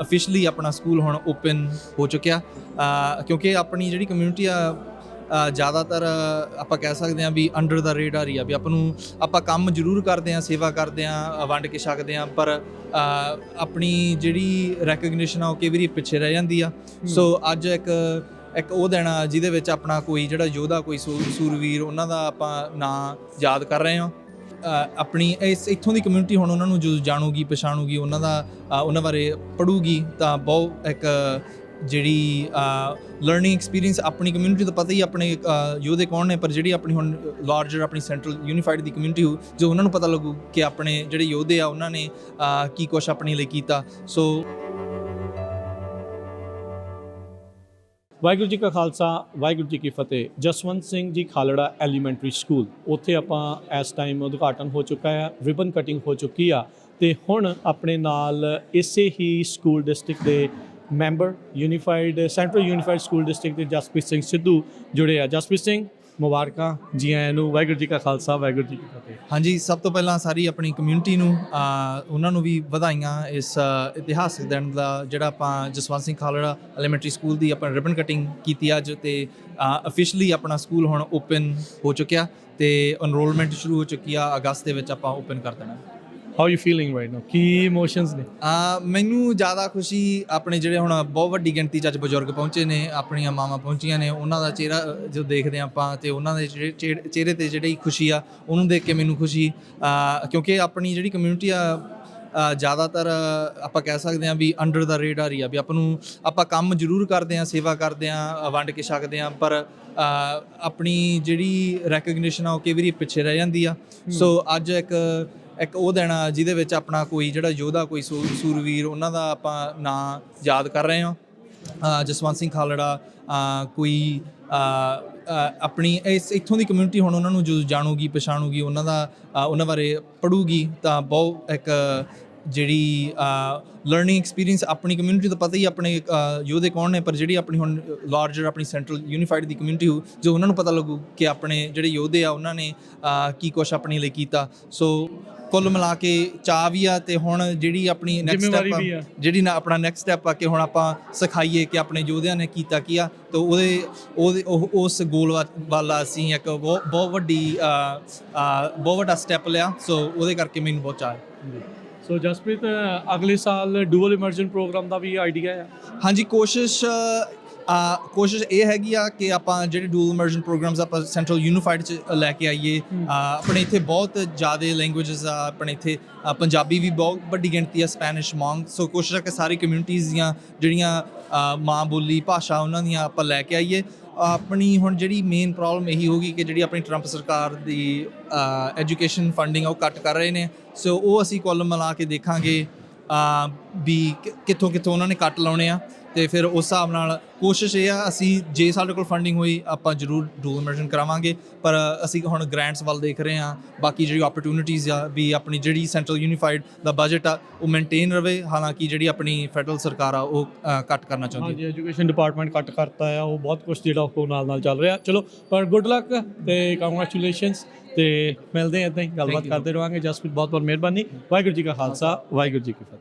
Officially ਆਪਣਾ school ਹੁਣ open ਹੋ ਚੁੱਕਿਆ। ਕਿਉਂਕਿ ਆਪਣੀ ਜਿਹੜੀ ਕਮਿਊਨਿਟੀ ਆ ਜ਼ਿਆਦਾਤਰ ਆਪਾਂ ਕਹਿ ਸਕਦੇ ਹਾਂ ਵੀ ਅੰਡਰ ਦਾ ਰੇਡਾਰ ਹੀ ਆ ਵੀ ਆਪਾਂ ਨੂੰ ਆਪਾਂ ਕੰਮ ਜ਼ਰੂਰ ਕਰਦੇ ਹਾਂ ਸੇਵਾ ਕਰਦੇ ਹਾਂ ਵੰਡ ਕੇ ਛਕਦੇ ਹਾਂ ਪਰ ਆਪਣੀ ਜਿਹੜੀ ਰੈਕਗਨੀਸ਼ਨ ਆ ਉਹ ਕਈ ਵਾਰੀ ਪਿੱਛੇ ਰਹਿ ਜਾਂਦੀ ਆ। ਸੋ ਅੱਜ ਇੱਕ ਇੱਕ ਉਹ ਦਿਨ ਆ ਜਿਹਦੇ ਵਿੱਚ ਆਪਣਾ ਕੋਈ ਜਿਹੜਾ ਯੋਧਾ ਕੋਈ ਸੂਰਵੀਰ ਉਹਨਾਂ ਦਾ ਆਪਾਂ ਨਾਂ ਯਾਦ ਕਰ ਰਹੇ ਹਾਂ। ਆਪਣੀ ਇਸ ਇੱਥੋਂ ਦੀ ਕਮਿਊਨਿਟੀ ਹੁਣ ਉਹਨਾਂ ਨੂੰ ਜਦੋਂ ਜਾਣੂਗੀ, ਪਛਾਣੂਗੀ, ਉਹਨਾਂ ਦਾ ਉਹਨਾਂ ਬਾਰੇ ਪੜੂਗੀ ਤਾਂ ਬਹੁਤ ਇੱਕ ਜਿਹੜੀ ਲਰਨਿੰਗ ਐਕਸਪੀਰੀਅੰਸ ਆਪਣੀ ਕਮਿਊਨਿਟੀ ਦਾ ਪਤਾ ਹੀ ਆਪਣੇ ਯੋਧੇ ਕੌਣ ਨੇ, ਪਰ ਜਿਹੜੀ ਆਪਣੀ ਹੁਣ ਲਾਰਜਰ ਆਪਣੀ ਸੈਂਟਰਲ ਯੂਨੀਫਾਈਡ ਦੀ ਕਮਿਊਨਿਟੀ ਹੋ ਜੋ ਉਹਨਾਂ ਨੂੰ ਪਤਾ ਲੱਗੂ ਕਿ ਆਪਣੇ ਜਿਹੜੇ ਯੋਧੇ ਆ, ਉਹਨਾਂ ਨੇ ਕੀ ਕੁਛ ਆਪਣੇ ਲਈ ਕੀਤਾ। ਸੋ ਵਾਹਿਗੁਰੂ ਜੀ ਕਾ ਖਾਲਸਾ, ਵਾਹਿਗੁਰੂ ਜੀ ਕੀ ਫਤਿਹ। Jaswant Singh ji Khalra elementary school. ਉੱਥੇ ਆਪਾਂ ਇਸ ਟਾਈਮ ਉਦਘਾਟਨ ਹੋ ਚੁੱਕਾ ਹੈ ਰਿਬਨ ਕਟਿੰਗ ਹੋ ਚੁੱਕੀ ਆ। ਤੇ ਹੁਣ ਆਪਣੇ ਨਾਲ ਇਸੇ ਹੀ ਸਕੂਲ ਡਿਸਟ੍ਰਿਕਟ ਦੇ member unified central unified school district ਦੇ ਜਸਪ੍ਰੀਤ ਸਿੰਘ ਸਿੱਧੂ ਜੁੜੇ ਆ। ਜਸਪ੍ਰੀਤ ਸਿੰਘ ਮੁਬਾਰਕਾਂ ਜੀ ਆਇਆਂ ਨੂੰ, ਵਾਹਿਗੁਰੂ ਜੀ ਕਾ ਖਾਲਸਾ, ਵਾਹਿਗੁਰੂ ਜੀ ਕੀ ਫਤਿਹ। ਹਾਂਜੀ, ਸਭ ਤੋਂ ਪਹਿਲਾਂ ਸਾਰੀ ਆਪਣੀ ਕਮਿਊਨਿਟੀ ਨੂੰ ਉਹਨਾਂ ਨੂੰ ਵੀ ਵਧਾਈਆਂ ਇਸ ਇਤਿਹਾਸਕ ਦਿਨ ਦਾ, ਜਿਹੜਾ ਆਪਾਂ ਜਸਵੰਤ ਸਿੰਘ ਖਾਲੜਾ ਐਲੀਮੈਂਟਰੀ ਸਕੂਲ ਦੀ ਆਪਾਂ ਰਿਬਨ ਕਟਿੰਗ ਕੀਤੀ ਅੱਜ ਤੇ ਅਫੀਸ਼ੀਅਲੀ ਆਪਣਾ ਸਕੂਲ ਹੁਣ ਓਪਨ ਹੋ ਚੁੱਕਿਆ ਤੇ ਐਨਰੋਲਮੈਂਟ ਸ਼ੁਰੂ ਹੋ ਚੁੱਕੀ ਆ, ਅਗਸਤ ਦੇ ਵਿੱਚ ਆਪਾਂ ਓਪਨ ਕਰ ਦੇਣਾ। How you feeling right now Ki emotions ਨੇ? ਆ ਮੈਨੂੰ ਜ਼ਿਆਦਾ ਖੁਸ਼ੀ ਆਪਣੇ ਜਿਹੜੇ ਹੁਣ ਬਹੁਤ ਵੱਡੀ ਗਿਣਤੀ ਚ ਅੱਜ ਬਜ਼ੁਰਗ ਪਹੁੰਚੇ ਨੇ ਆਪਣੀਆਂ ਮਾਵਾਂ ਪਹੁੰਚੀਆਂ ਨੇ ਉਹਨਾਂ ਦਾ ਚਿਹਰਾ ਜਦੋਂ ਦੇਖਦੇ ਹਾਂ ਆਪਾਂ ਤੇ ਉਹਨਾਂ ਦੇ ਜਿਹੜੇ ਚਿਹਰੇ- ਚਿਹਰੇ ਤੇ ਜਿਹੜੀ ਖੁਸ਼ੀ ਆ ਉਹਨੂੰ ਦੇਖ ਕੇ ਮੈਨੂੰ ਖੁਸ਼ੀ ਆ, ਕਿਉਂਕਿ ਆਪਣੀ ਜਿਹੜੀ ਕਮਿਊਨਿਟੀ ਆ ਅ, ਜ਼ਿਆਦਾਤਰ ਆਪਾਂ ਕਹਿ ਸਕਦੇ ਹਾਂ ਵੀ ਅੰਡਰ ਦਾ ਰੇਡਾਰ ਹੀ ਆ ਵੀ ਆਪਾਂ ਨੂੰ ਆਪਾਂ ਕੰਮ ਜ਼ਰੂਰ ਕਰਦੇ ਹਾਂ ਸੇਵਾ ਕਰਦੇ ਹਾਂ ਵੰਡ ਕੇ ਛਕਦੇ ਹਾਂ ਪਰ ਆਪਣੀ ਜਿਹੜੀ ਰੈਕਗਨੀਸ਼ਨ ਆ ਉਹ ਕਈ ਵਾਰੀ ਪਿੱਛੇ ਰਹਿ ਜਾਂਦੀ ਆ। ਸੋ ਅੱਜ ਇੱਕ ਇੱਕ ਉਹ ਦਿਨ ਜਿਹਦੇ ਵਿੱਚ ਆਪਣਾ ਕੋਈ ਜਿਹੜਾ ਯੋਧਾ, ਕੋਈ ਸੂ- ਸੂਰਵੀਰ, ਉਹਨਾਂ ਦਾ ਆਪਾਂ ਨਾਂ ਯਾਦ ਕਰ ਰਹੇ ਹਾਂ। ਜਸਵੰਤ ਸਿੰਘ ਖਾਲੜਾ ਕੋਈ ਆਪਣੀ ਇਸ ਇੱਥੋਂ ਦੀ ਕਮਿਊਨਿਟੀ ਹੁਣ ਉਹਨਾਂ ਨੂੰ ਜੋ ਜਾਣੂਗੀ, ਪਛਾਣੂਗੀ, ਉਹਨਾਂ ਦਾ ਉਹਨਾਂ ਬਾਰੇ ਪੜੂਗੀ ਤਾਂ ਬਹੁਤ ਇੱਕ ਜਿਹੜੀ ਲਰਨਿੰਗ ਐਕਸਪੀਰੀਅੰਸ ਆਪਣੀ ਕਮਿਊਨਿਟੀ ਦਾ ਪਤਾ ਹੀ ਆਪਣੇ ਯੋਧੇ ਕੌਣ ਨੇ ਪਰ ਜਿਹੜੀ ਆਪਣੀ ਹੁਣ ਲਾਰਜਰ ਆਪਣੀ ਸੈਂਟਰਲ ਯੂਨੀਫਾਈਡ ਦੀ ਕਮਿਊਨਿਟੀ ਹੋ ਜੋ ਉਹਨਾਂ ਨੂੰ ਪਤਾ ਲੱਗੂ ਕਿ ਆਪਣੇ ਜਿਹੜੇ ਯੋਧੇ ਆ ਉਹਨਾਂ ਨੇ ਕੀ ਕੁਛ ਆਪਣੇ ਲਈ ਕੀਤਾ। ਸੋ ਕੁੱਲ ਮਿਲਾ ਕੇ ਚਾਹ ਵੀ ਆ ਤੇ ਹੁਣ ਜਿਹੜੀ ਆਪਣੀ ਨੈਕਸਟ। ਸਟੈਪ ਜਿਹੜੀ ਨਾ ਆਪਣਾ ਨੈਕਸਟ ਸਟੈਪ ਆ ਕਿ ਹੁਣ ਆਪਾਂ ਸਿਖਾਈਏ ਕਿ ਆਪਣੇ ਯੋਧਿਆਂ ਨੇ ਕੀਤਾ ਕੀ ਆ ਤੇ ਉਹਦੇ ਉਹਦੇ ਉਹ- ਉਸ ਗੋਲ ਵਾਲਾ ਅਸੀਂ ਇੱਕ ਬਹੁਤ ਵੱਡੀ ਬਹੁਤ ਵੱਡਾ ਸਟੈਪ ਲਿਆ। ਸੋ ਉਹਦੇ ਕਰਕੇ ਮੈਨੂੰ ਬਹੁਤ ਚਾਹ ਹੈ। ਸੋ ਜਸਪ੍ਰੀਤ ਅਗਲੇ ਸਾਲ ਡੂਅਲ ਇਮਰਜਨ ਪ੍ਰੋਗਰਾਮ ਦਾ ਵੀ ਆਈਡੀਆ ਹੈ ਹਾਂਜੀ ਕੋਸ਼ਿਸ਼ ਆ ਕੋਸ਼ਿਸ਼ ਇਹ ਹੈਗੀ ਆ ਕਿ ਆਪਾਂ ਜਿਹੜੇ ਡੂਲ ਇਮਰਜਨ ਪ੍ਰੋਗਰਾਮਸ ਆਪਾਂ ਸੈਂਟਰਲ ਯੂਨੀਫਾਈਡ ਚ ਲੈ ਕੇ ਆਈਏ। ਆਪਣੇ ਇੱਥੇ ਬਹੁਤ ਜ਼ਿਆਦਾ ਲੈਂਗੁਏਜਸ ਆ ਆਪਣੇ ਇੱਥੇ ਪੰਜਾਬੀ ਵੀ ਬਹੁਤ ਵੱਡੀ ਗਿਣਤੀ ਆ ਸਪੈਨਿਸ਼ ਮੌਂਗ ਸੋ ਕੋਸ਼ਿਸ਼ ਆ ਕਿ ਸਾਰੀ ਕਮਿਊਨਿਟੀਆਂ ਦੀਆਂ ਜਿਹੜੀਆਂ ਮਾਂ ਬੋਲੀ ਭਾਸ਼ਾ ਉਹਨਾਂ ਦੀਆਂ ਆਪਾਂ ਲੈ ਕੇ ਆਈਏ। ਆਪਣੀ ਹੁਣ ਜਿਹੜੀ ਮੇਨ ਪ੍ਰੋਬਲਮ ਇਹੀ ਹੋਗੀ ਕਿ ਜਿਹੜੀ ਆਪਣੀ ਟਰੰਪ ਸਰਕਾਰ ਦੀ ਐਜੂਕੇਸ਼ਨ ਫੰਡਿੰਗ ਆ ਉਹ ਕੱਟ ਕਰ ਰਹੇ ਨੇ। ਸੋ ਉਹ ਅਸੀਂ ਕੁੱਲ ਮਿਲਾ ਕੇ ਦੇਖਾਂਗੇ ਵੀ ਕਿ- ਕਿੱਥੋਂ ਕਿੱਥੋਂ ਉਹਨਾਂ ਨੇ ਕੱਟ ਲਾਉਣੇ ਆ। ਤੇ ਫਿਰ ਉਸ ਹਿਸਾਬ ਨਾਲ ਕੋਸ਼ਿਸ਼ ਇਹ ਆ ਅਸੀਂ ਜੇ ਸਾਡੇ ਕੋਲ ਫੰਡਿੰਗ ਹੋਈ ਆਪਾਂ ਜ਼ਰੂਰ ਡੂਲ ਇਮਰਜਨ ਕਰਾਵਾਂਗੇ। ਪਰ ਅਸੀਂ ਹੁਣ ਗ੍ਰਾਂਟਸ ਵੱਲ ਦੇਖ ਰਹੇ ਹਾਂ ਬਾਕੀ ਜਿਹੜੀ ਓਪਰਚ्युनिटीज ਆ ਵੀ ਆਪਣੀ ਜਿਹੜੀ ਸੈਂਟਰਲ ਯੂਨੀਫਾਈਡ ਦਾ ਬਜਟ ਆ ਉਹ ਮੇਨਟੇਨ ਰਵੇ। ਹਾਲਾਂਕਿ ਜਿਹੜੀ ਆਪਣੀ ਫੈਡਰਲ ਸਰਕਾਰ ਆ ਉਹ ਕੱਟ ਕਰਨਾ ਚਾਹੁੰਦੀ ਹੈ। ਐਜੂਕੇਸ਼ਨ ਡਿਪਾਰਟਮੈਂਟ ਕੱਟ ਕਰਤਾ ਆ ਉਹ ਬਹੁਤ ਕੁਝ ਜਿਹੜਾ ਉਹ ਨਾਲ ਨਾਲ ਚੱਲ ਰਿਹਾ। ਚਲੋ ਪਰ ਗੁੱਡ ਲੱਕ ਤੇ ਕੰਗ੍ਰੈਚੁਲੇਸ਼ਨਸ ਤੇ ਮਿਲਦੇ ਹਾਂ ਇਦਾਂ ਹੀ ਗੱਲਬਾਤ ਕਰਦੇ ਰਵਾਂਗੇ। ਜਸਪ੍ਰੀਤ ਬਹੁਤ ਬਹੁਤ ਮਿਹਰਬਾਨੀ। ਵਾਹਿਗੁਰੂ ਜੀ ਕਾ ਖਾਲਸਾ ਵਾਹਿਗੁਰੂ ਜੀ ਕੀ ਫਤਿਹ।